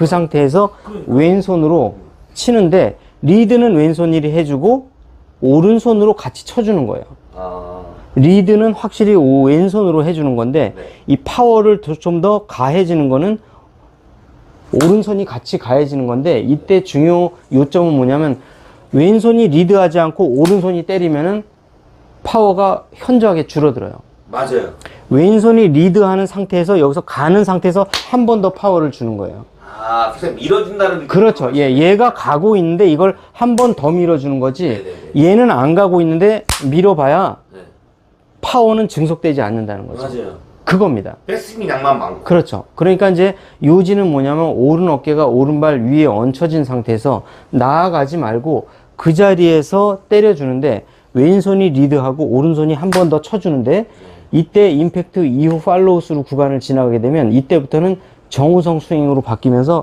그 상태에서 왼손으로 치는데 리드는 왼손일이 해주고 오른손으로 같이 쳐주는 거예요. 아, 리드는 확실히 오- 왼손으로 해주는 건데 네. 이 파워를 좀 더 가해지는 거는 오른손이 같이 가해지는 건데 이때 중요 요점은 뭐냐면 왼손이 리드하지 않고 오른손이 때리면은 파워가 현저하게 줄어들어요. 맞아요. 왼손이 리드하는 상태에서 여기서 가는 상태에서 한 번 더 파워를 주는 거예요. 아, 그래서 밀어준다는 느낌. 그렇죠. 예, 얘가 가고 있는데 이걸 한 번 더 밀어주는 거지. 네네네. 얘는 안 가고 있는데 밀어봐야 네. 파워는 증속되지 않는다는 거죠. 맞아요. 그겁니다. 백스윙 양만 많고. 그렇죠. 그러니까 이제 요지는 뭐냐면 오른 어깨가 오른발 위에 얹혀진 상태에서 나아가지 말고 그 자리에서 때려주는데 왼손이 리드하고 오른손이 한 번 더 쳐주는데 이때 임팩트 이후 팔로우 스루 구간을 지나가게 되면 이때부터는 정우성 스윙으로 바뀌면서